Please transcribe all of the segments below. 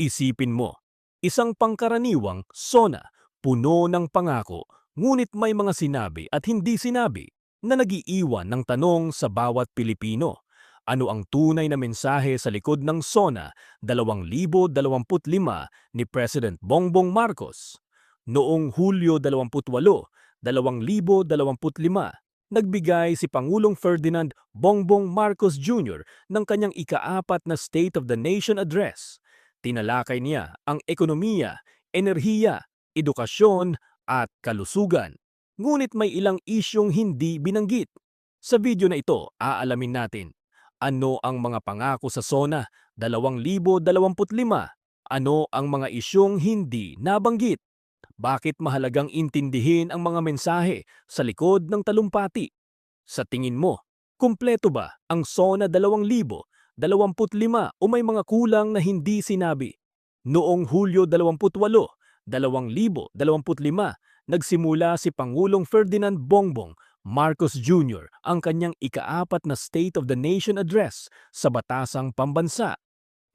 Isipin mo, isang pangkaraniwang SONA, puno ng pangako, ngunit may mga sinabi at hindi sinabi na nagiiwan ng tanong sa bawat Pilipino. Ano ang tunay na mensahe sa likod ng SONA 2025 ni President Bongbong Marcos? Noong Hulyo 28, 2025, nagbigay si Pangulong Ferdinand Bongbong Marcos Jr. ng kanyang ikaapat na State of the Nation Address. Tinalakay niya ang ekonomiya, enerhiya, edukasyon at kalusugan. Ngunit may ilang isyong hindi binanggit. Sa video na ito, aalamin natin ano ang mga pangako sa SONA 2025, ano ang mga isyong hindi nabanggit, bakit mahalagang intindihin ang mga mensahe sa likod ng talumpati. Sa tingin mo, kumpleto ba ang SONA 2025 o may mga kulang na hindi sinabi? Noong Hulyo 28, 2025, nagsimula si Pangulong Ferdinand Bongbong Marcos Jr. ang kanyang ikaapat na State of the Nation Address sa Batasang Pambansa.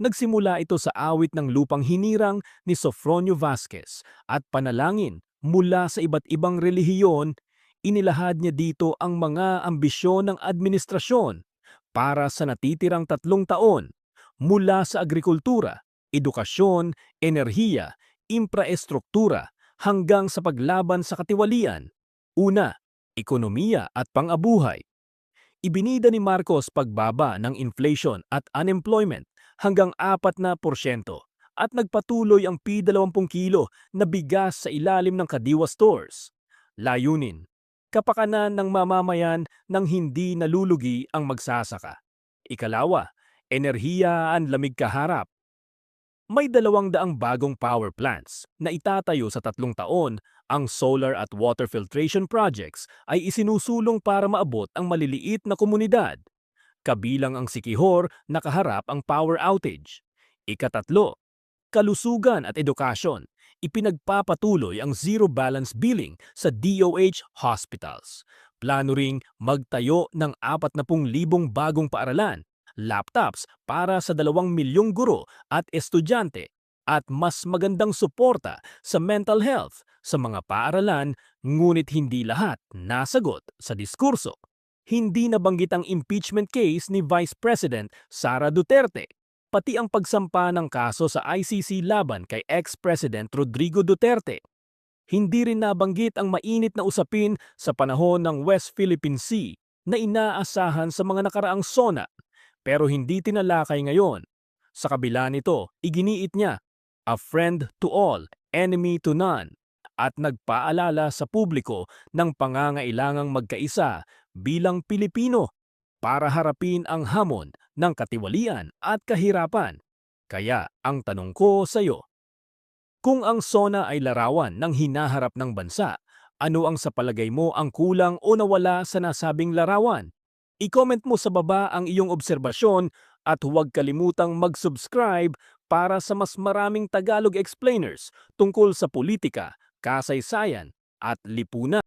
Nagsimula ito sa awit ng lupang hinirang ni Sofronio Vasquez at panalangin mula sa iba't ibang relihiyon, inilahad niya dito ang mga ambisyon ng administrasyon para sa natitirang tatlong taon mula sa agrikultura, edukasyon, enerhiya, infraestruktura hanggang sa paglaban sa katiwalian. Una, ekonomiya at pang-abuhay. Ibinida ni Marcos pagbaba ng inflation at unemployment hanggang 4 na porsyento at nagpatuloy ang P20 kilo na bigas sa ilalim ng Kadiwa stores. Layunin, kapakanan ng mamamayan nang hindi nalulugi ang magsasaka. Ikalawa, enerhiya ang lamig kaharap. May dalawang daang bagong power plants na itatayo sa tatlong taon ang solar at water filtration projects ay isinusulong para maabot ang maliliit na komunidad. Kabilang ang Sikihor na kaharap ang power outage. Ikatatlo, kalusugan at edukasyon. Ipinagpapatuloy ang zero balance billing sa DOH hospitals. Plano ring magtayo ng 40,000 bagong paaralan, laptops para sa 2 milyong guro at estudyante at mas magandang suporta sa mental health sa mga paaralan ngunit hindi lahat nasagot sa diskurso. Hindi nabanggit ang impeachment case ni Vice President Sara Duterte, pati ang pagsampa ng kaso sa ICC laban kay ex-President Rodrigo Duterte. Hindi rin nabanggit ang mainit na usapin sa panahon ng West Philippine Sea na inaasahan sa mga nakaraang SONA pero hindi tinalakay ngayon. Sa kabila nito, iginiit niya, a friend to all, enemy to none at nagpaalala sa publiko ng pangangailangang magkaisa bilang Pilipino para harapin ang hamon ng katiwalian at kahirapan. Kaya ang tanong ko sa iyo, kung ang SONA ay larawan ng hinaharap ng bansa, ano ang sa palagay mo ang kulang o nawala sa nasabing larawan? I-comment mo sa baba ang iyong obserbasyon at huwag kalimutang mag-subscribe para sa mas maraming Tagalog explainers tungkol sa politika, kasaysayan at lipunan.